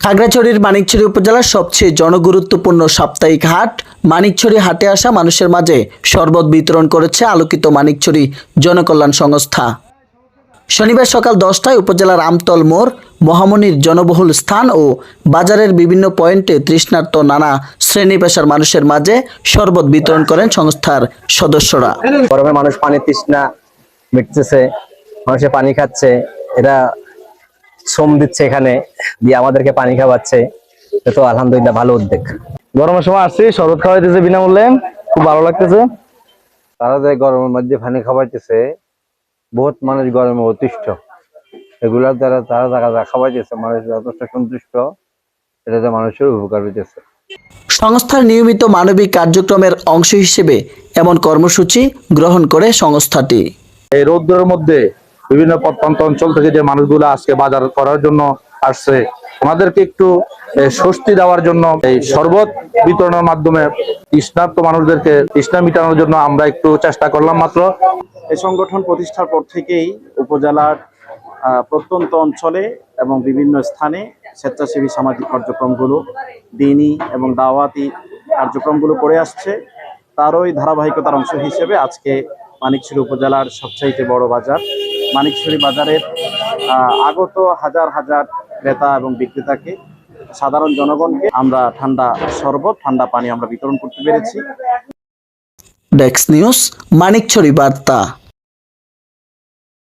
খাগড়াছড়ির মানিকছড়ি উপজেলার সবচেয়ে জনগুরুত্বপূর্ণ সাপ্তাহিক হাট, মানিকছড়ি হাটে আসা মানুষের মাঝে শরবত বিতরণ করেছে আলোকিত মানিকছড়ি জনকল্যাণ সংস্থা। শনিবার সকাল দশটায় উপজেলার আমতল মোড়, মহামনির জনবহুল স্থান ও বাজারের বিভিন্ন পয়েন্টে তৃষ্ণার্ত নানা শ্রেণি পেশার মানুষের মাঝে শরবত বিতরণ করেন সংস্থার সদস্যরা। গরমে মানুষ পানি তৃষ্ণা মিটতেছে, মানুষে পানি খাচ্ছে এরা শ্রম দিচ্ছে এখানে দিয়ে আমাদেরকে পানি খাওয়াচ্ছে। তো আলহামদুলিল্লাহ ভালো উদ্যোগ। গরমের সময় আসছি শরবত খাওয়াইতেছে বিনামূল্যে। খুব ভালো লাগতেছে। তারা যে গরমের মধ্যে পানি খাওয়াইতেছে বহুত মানুষ গরমে অতিষ্ঠ। এগুলার দ্বারা তারা টাকা খাওয়াইতেছে মানুষ যথেষ্ট সন্তুষ্ট। এটাতে মানুষের উপকার হইতেছে। সংস্থার নিয়মিত মানবিক কার্যক্রমের অংশ হিসেবে এমন কর্মসূচি গ্রহণ করে সংস্থাটি। এই রৌদ্রের মধ্যে বিভিন্ন প্রত্যন্ত অঞ্চল থেকে যে মানুষগুলো আজকে বাজার করার জন্য আসছে, ওনাদেরকে একটু স্বস্তি দেওয়ার জন্য এই শরবত বিতরণের মাধ্যমে তৃষ্ণার্ত মানুষদেরকে তৃষ্ণা মিটানোর জন্য আমরা একটু চেষ্টা করলাম মাত্র। এই সংগঠন প্রতিষ্ঠার পর থেকেই উপজেলার প্রত্যন্ত অঞ্চলে এবং বিভিন্ন স্থানে স্বেচ্ছাসেবী সামাজিক কার্যক্রমগুলো, দিনী এবং দাওয়াতি কার্যক্রমগুলো করে আসছে। তারই ধারাবাহিকতার অংশ হিসেবে আজকে মানিকছড়ি উপজেলার সবচাইতে বড় বাজার। মানিকছড়ি বাজারের আগত হাজার হাজার ক্রেতা এবং বিক্রেতাকে, সাধারণ জনগণকে আমরা ঠান্ডা শরবত, ঠান্ডা পানি আমরা বিতরণ করতে পেরেছি। ডেক্স নিউজ মানিকছড়ি বার্তা